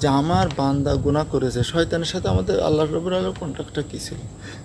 যে আমার বান্দা গুনাহ করেছে, শয়তানের সাথে আমাদের আল্লাহ রবুল আল্লাহ কন্ট্যাক্টটা কী ছিল?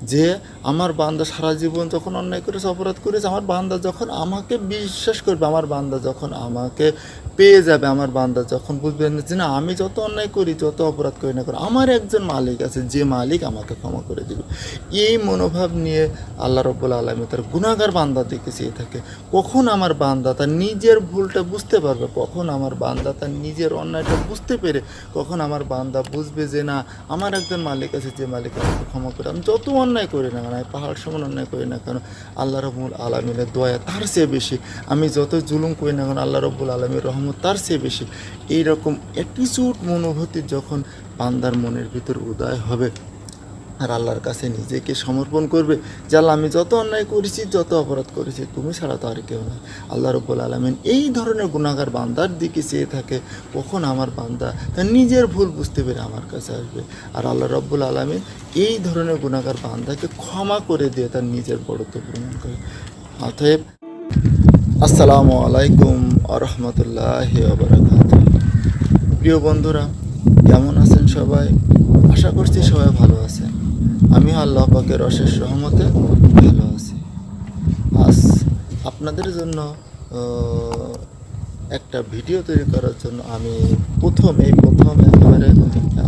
যে আমার বান্দা সারা জীবন যখন অন্যায় করেছে, অপরাধ করেছে, আমার বান্দা যখন আমাকে বিশ্বাস করবে, আমার বান্দা যখন আমাকে পেয়ে যাবে, আমার বান্দা যখন বুঝবে যে না, আমি যত অন্যায় করি, যত অপরাধ করি না করি আমার একজন মালিক আছে, যে মালিক আমাকে ক্ষমা করে দিবে। এই মনোভাব নিয়ে আল্লাহ রব্বুল আলমী তার গুণাগার বান্দা দিকে চেয়ে থাকে। কখন আমার বান্দা তার নিজের ভুলটা বুঝতে পারবে? কখন আমার বান্দা তার নিজের অন্যায়টা বুঝতে পেরে কখন আমার বান্দা বুঝবে যে না, আমার একজন মালিক আছে যে মালিক আমাকে ক্ষমা করে, আমি যত অন্যায় করি না কেন পাহাড় সমান অন্যায় করি না কেন, আল্লাহ রবুল আলমিনের দয়া তার চেয়ে বেশি। আমি যত জুলুম করি না কেন, আল্লাহ রব্বুল আলমীর রহমত তার চেয়ে বেশি। এইরকম অ্যাটিচিউড মনোভূতি যখন বান্দার মনের ভিতর উদয় হবে আর আল্লাহর কাছে নিজেকে সমর্পণ করবে যে আল্লাহ আমি যত অন্যায় করেছি, যত অপরাধ করেছি, তুমি ছাড়া তো আর কেউ নয় আল্লাহ রব্বুল আলমিন এই ধরনের গুণাগার বান্দার দিকে চেয়ে থাকে, কখন আমার বান্দা তার নিজের ভুল বুঝতে পেরে আমার কাছে আসবে? আর আল্লাহ রব্বুল আলমিন এই ধরনের গুণাগার বান্দাকে ক্ষমা করে দিয়ে তার নিজের বড়ত্ব প্রমাণ করে। অতএব, আসসালামু আলাইকুম আরহামতুল্লাহ প্রিয় বন্ধুরা, কেমন আছেন সবাই? আশা করছি সবাই ভালো আছেন। আমি আল্লাহ পাকের অশেষ রহমতে ভালো আছি। আজ আপনাদের জন্য একটা ভিডিও তৈরি করার জন্য আমি প্রথম, এই প্রথম একেবারে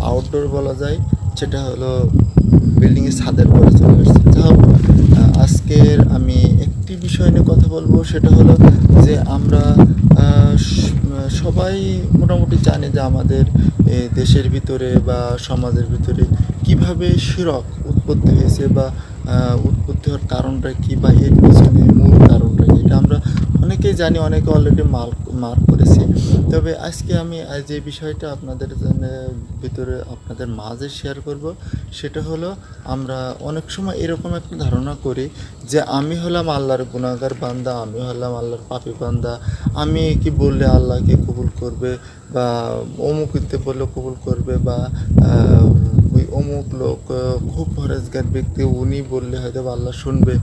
আউটডোর বলা যায়, সেটা হলো বিল্ডিংয়ের ছাদের পরে চলে এসেছে যা আজকের আমি একটি বিষয় নিয়ে কথা বলব, সেটা হলো যে আমরা সবাই মোটামুটি জানি যে আমাদের দেশের ভিতরে বা সমাজের ভিতরে কীভাবে শিরক উৎপত্তি হয়েছে বা উৎপত্তি হওয়ার কারণটা কী বা এর পিছনে মূল কারণটা কী, এটা আমরা অনেকেই জানি, অনেকে অলরেডি মার মার করেছি। তবে আজকে আমি যে বিষয়টা আপনাদের ভিতরে আপনাদের মাঝে শেয়ার করব, সেটা হলো আমরা অনেক সময় এরকম একটা ধারণা করি যে আমি হলাম আল্লাহর গুণাগার বান্দা, আমি হলাম আল্লাহর পাপি বান্দা। আমি কি বললে আল্লাহকে কবুল করবে বা অমুক ইতে বললে কবুল করবে বা অমুক লোক খুব ফরেজগার ব্যক্তি, উনি বললে হয়তো আল্লাহ শুনবে।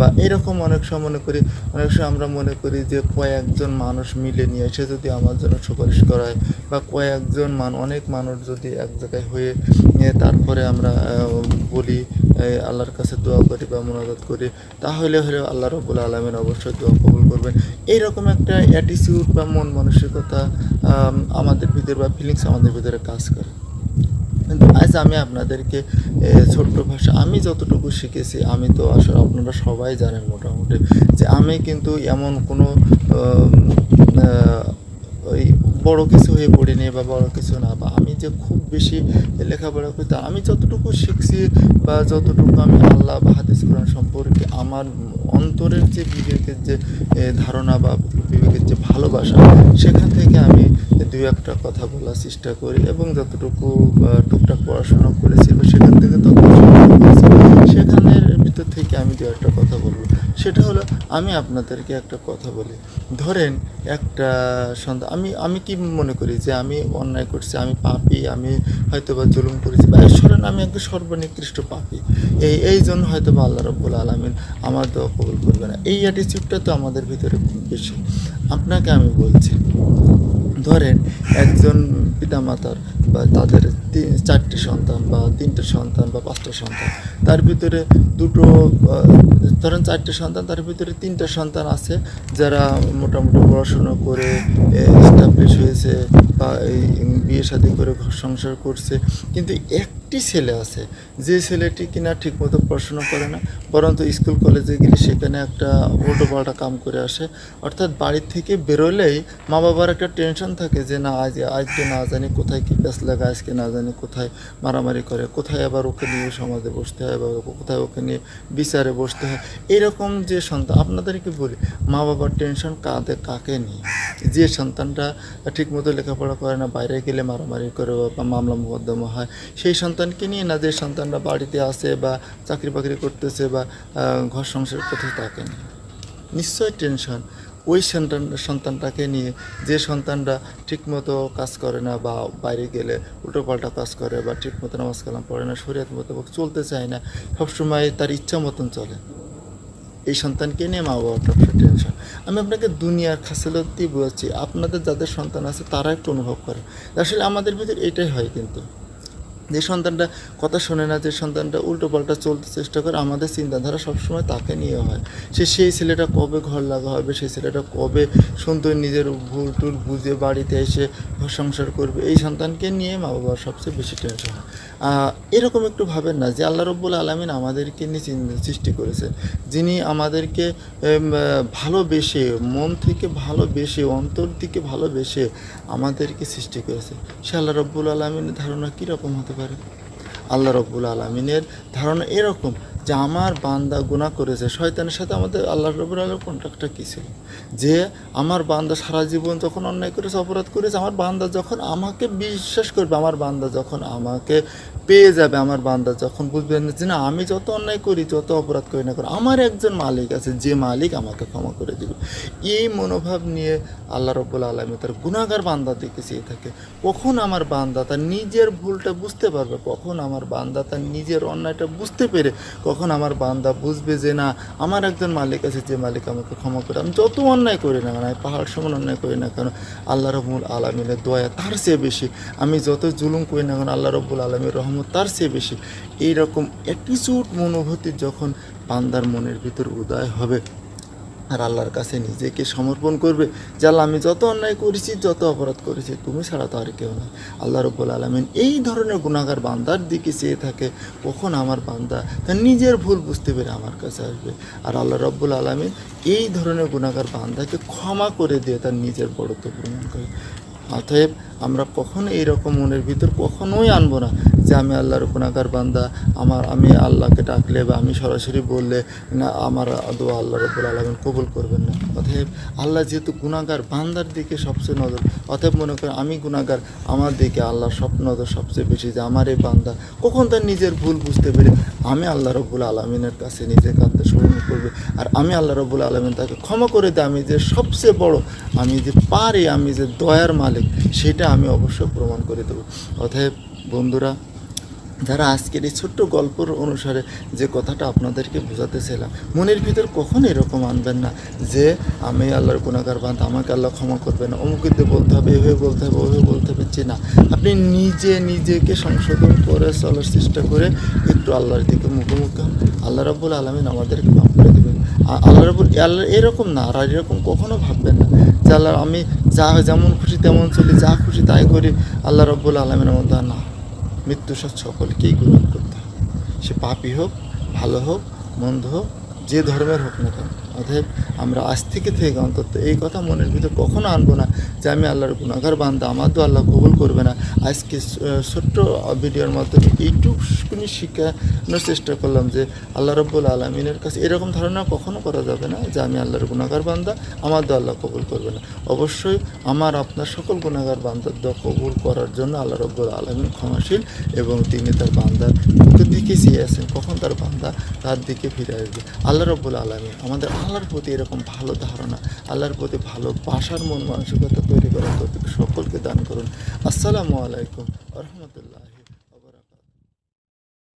বা এরকম অনেক সময় মনে করি, অনেক সময় আমরা মনে করি যে কয়েকজন মানুষ মিলে নিয়ে এসে যদি আমার জন্য সুপারিশ করায়, বা কয়েকজন মান, অনেক মানুষ যদি এক জায়গায় হয়ে তারপরে আমরা বলি আল্লাহর কাছে দোয়া করি বা মোনাজাত করি, তাহলে হলে আল্লাহ রবুল আলমেন অবশ্যই দোয়া কবুল করবেন। এইরকম একটা অ্যাটিটিউড বা মন মানসিকতা আমাদের ভিতরে বা ফিলিংস আমাদের ভিতরে কাজ করে। আজ আমি আপনাদেরকে ছোট্ট ভাষা, আমি যতটুকু শিখেছি, আমি তো আসলে আপনারা সবাই জানেন মোটামুটি, যে আমি কিন্তু এমন কোনো ওই বড় কিছু হয়ে পড়িনি বা বড় কিছু না, বা আমি যে খুব বেশি লেখাপড়া করি, তা আমি যতটুকু শিখছি বা যতটুকু আমি আল্লাহ বা হাদিস কোরআন সম্পর্কে আমার অন্তরের যে বিবেকের যে ধারণা বা বিবেকের যে ভালোবাসা, সেখান থেকে দুই একটা কথা বলার চেষ্টা করি এবং যতটুকু টুকটাক পড়াশোনা করেছি বা সেখান থেকে সেখানের ভিতর থেকে আমি দু একটা কথা বলব। সেটা হলো, আমি আপনাদেরকে একটা কথা বলি। ধরেন একটা সন্তান আমি আমি কি মনে করি যে আমি অন্যায় করছি, আমি পাপি, আমি হয়তো বা জুলুম করেছি বা ঈশ্বরের আমি একদম সর্বনিকৃষ্ট পাপি। এই এই জন্য হয়তো বা আল্লাহ রব্বুল আলমিন আমার দোয়া কবুল করবে না। এই অ্যাটিচিউডটা তো আমাদের ভিতরে খুব বেশি। আপনাকে আমি বলছি ধরেন একজন পিতামাতার বা তাদের চারটি সন্তান বা তিনটে সন্তান বা পাঁচটা সন্তান, তার ভিতরে দুটো ধরেন চারটে সন্তান, তার ভিতরে তিনটা সন্তান আছে যারা মোটামুটি পড়াশুনো করে এস্টাবলিশ হয়েছে বা এই বিয়ে শাদী করে ঘর সংসার করছে, কিন্তু একটি ছেলে আছে, যে ছেলেটি কিনা ঠিকমতো পড়াশোনা করে না, বরঞ্চ স্কুল কলেজে গেলে সেখানে একটা উল্টো পাল্টা কাম করে আসে। অর্থাৎ বাড়ির থেকে বেরোলেই মা বাবার একটা টেনশন থাকে যে, না, আজ, আজকে না জানি কোথায় কী প্যাস লাগা, আজকে না জানি কোথায় মারামারি করে, কোথায় আবার ওকে নিয়ে সমাজে বসতে হয় বা কোথায় ওকে নিয়ে বিচারে বসতে হয়। এরকম যে সন্তান আপনাদেরকে বলি? মা বাবার টেনশন কাঁদে কাকে নিয়ে? যে সন্তানটা ঠিকমতো লেখাপড়া করে না বাইরে গেলে মারামারি করে বা মামলা মোকদ্দমা হয়। সেই সন্তানকে নিয়ে না যে সন্তানরা বাড়িতে আসে বা চাকরি বাকরি করতেছে বা ঘর সংসার করতেছে তাকে নিয়ে নিশ্চয় টেনশন। ওই সন্তান সন্তানটাকে নিয়ে যে সন্তানরা ঠিকমতো কাজ করে না বা বাইরে গেলে উল্টোপাল্টা কাজ করে বা ঠিকমতো নামাজ কালাম পড়ে না, শরীয়ত মতো চলতে চায় না, সবসময় তার ইচ্ছা মতন চলে। এই সন্তানকে নিয়ে মা বাবার সবসময় টেনশন আমি আপনাকে দুনিয়ার খাসলতি বলছি আপনাদের যাদের সন্তান আছে তারা একটু অনুভব করে। আসলে আমাদের ভিতরে এটাই হয় কিন্তু। যে সন্তানটা কথা শোনে না, যে সন্তানটা উল্টো পাল্টা চলতে চেষ্টা করে, আমাদের চিন্তাধারা সবসময় তাকে নিয়ে হয়। সে সেই ছেলেটা কবে ঘর লাগা হবে, সেই ছেলেটা কবে সুন্দর নিজের ভুল টুল বুঝে বাড়িতে এসে সংসার করবে, এই সন্তানকে নিয়ে মা বাবার সবচেয়ে বেশি টেনশন হয়। এরকম একটু ভাবেন না যে আল্লাহ রব্বুল আলমিন আমাদেরকে নিয়ে সৃষ্টি করেছে। যিনি আমাদেরকে ভালোবেসে, মন থেকে ভালোবেসে, অন্তর থেকে ভালোবেসে আমাদেরকে সৃষ্টি করেছে। সে আল্লাহ রব্বুল আলমিনের ধারণা কীরকম হতে পারে? আল্লাহ রব্বুল আলমিনের ধারণা এরকম। যে আমার বান্দা গুণা করেছে, শয়তানের সাথে আমাদের আল্লাহ রব্বুল আলমের কন্ট্রাক্টটা কী ছিল? যে আমার বান্দা সারা জীবন যখন অন্যায় করেছে, অপরাধ করেছে, আমার বান্দা যখন আমাকে বিশ্বাস করবে, আমার বান্দা যখন আমাকে পেয়ে যাবে, আমার বান্দা যখন বুঝবেন যে না, আমি যত অন্যায় করি, যত অপরাধ করি না করি আমার একজন মালিক আছে, যে মালিক আমাকে ক্ষমা করে দিবে। এই মনোভাব নিয়ে আল্লাহ রব্বুল আলমী তার গুণাগার বান্দা দিকে চেয়ে থাকে। কখন আমার বান্দা তার নিজের ভুলটা বুঝতে পারবে? কখন আমার বান্দা তার নিজের অন্যায়টা বুঝতে পেরে কখন আমার বান্দা বুঝবে যে না, আমার একজন মালিক আছে, যে মালিক আমাকে ক্ষমা করে, আমি যত অন্যায় করি না কেন পাহাড় সমান অন্যায় করি না কেন, আল্লাহ রবুল আলমিনের দয়া তার চেয়ে বেশি। আমি যত জুলুম করি না কেন, আল্লাহ রবুল আলমীর রহমত তার চেয়ে বেশি। এইরকম অ্যাটিচিউড মনোভূতি যখন বান্দার মনের ভিতর উদয় হবে আর আল্লাহর কাছে নিজেকে সমর্পণ করবে যে আল্লাহ আমি যত অন্যায় করেছি, যত অপরাধ করেছি, তুমি ছাড়া তো আর কেউ নেই। আল্লাহ রব্বুল আলমিন এই ধরনের গুণাগার বান্দার দিকে চেয়ে থাকে, কখন আমার বান্দা তার নিজের ভুল বুঝতে পেরে আমার কাছে আসবে? আর আল্লাহ রব্বুল আলমিন এই ধরনের গুণাগার বান্দাকে ক্ষমা করে দিয়ে তার নিজের বড়ত্ব প্রমাণ করে। অতএব আমরা কখনো এইরকম মনের ভিতর কখনোই আনব না। যে আমি আল্লাহর গুণাগার বান্দা, আমার, আমি আল্লাহকে ডাকলে বা আমি সরাসরি বললে, না, আমার দোয়া আল্লাহ রব্বুল আলমিন কবুল করবেন না। অতএব আল্লাহ যেহেতু গুণাগার বান্দার দিকে সবচেয়ে নজর, অতএব মনে করেন আমি গুণাগার আমার দিকে আল্লাহর সব নজর সবচেয়ে বেশি যে আমার এই বান্দা, কখন তার নিজের ভুল বুঝতে পেরে আমি আল্লাহ রব্বুল আলমিনের কাছে নিজের কাঁদতে স্মরণ করবে, আর আমি আল্লাহ রব্বুল আলমিন তাকে ক্ষমা করে দিই, আমি যে সবচেয়ে বড়, আমি যে পারি, আমি যে দয়ার মালিক, সেটা আমি অবশ্যই প্রমাণ করে দেবো। অতএব বন্ধুরা যারা আজকের এই ছোট্ট গল্পর অনুসারে যে কথাটা আপনাদেরকে বোঝাতেছিলাম, মনের ভিতর কখন এরকম আনবেন না যে, আমি আল্লাহর গুণাগার বান্ধ আমাকে আল্লাহ ক্ষমা করবে না। অমুকিতে বলতে হবে, এভাবে বলতে হবে, ওভাবে বলতে হবে। যে না। আপনি নিজে, নিজেকে সংশোধন করে চলার চেষ্টা করে একটু আল্লাহর দিকে মুখোমুখি হন আল্লাহ রাবুল আলমিন আমাদেরকে মাফ করে দেবেন। আল্লাহ রাবুল আল্লাহ এরকম না, আর এরকম কখনো ভাববেন না যে, আল্লাহ, আমি যা, যেমন খুশি তেমন চলি, যা খুশি তাই করি। আল্লাহ রব্বুল আলমিনের মধ্যে না। মৃত্যু সাথে সকলকেই গ্রহণ করতে হবে। সে পাপই হোক, ভালো হোক, মন্দ হোক, যে ধর্মের হোক না কেন। অতএব আমরা আজ থেকে থেকে অন্তত এই কথা মনের ভিতর কখনো আনব না যে আমি আল্লাহর গুণাগার বান্ধা আমার তো আল্লাহ কবুল করবে না। আজকে ছোট্ট ভিডিওর মাধ্যমে এইটুকুনি শেখানোর চেষ্টা করলাম যে আল্লাহ রব্বুল আলমিনের কাছে এরকম ধারণা কখনো করা যাবে না যে আমি আল্লাহর গুণাগার বান্ধা আমার তো আল্লাহ কবুল করবে না। অবশ্যই আমার, আপনার সকল গুণাগার বান্দার দোয়া কবুল করার জন্য আল্লাহ রব্বুল আলমিন ক্ষমাশীল এবং তিনি তার বান্দার দিকে চেয়ে আছেন, কখন তার বান্দা তার দিকে ফিরে আসবে। আল্লাহ রব্বুল আলমিন আমাদের আল্লাহর প্রতি এরকম ভালো ধারণা, আল্লাহর প্রতি ভালো বাসার মন, মানসিকতা তৈরি করার তৌফিক সকলকে দান করুন। আসসালামু আলাইকুম রহমতুল্লাহ।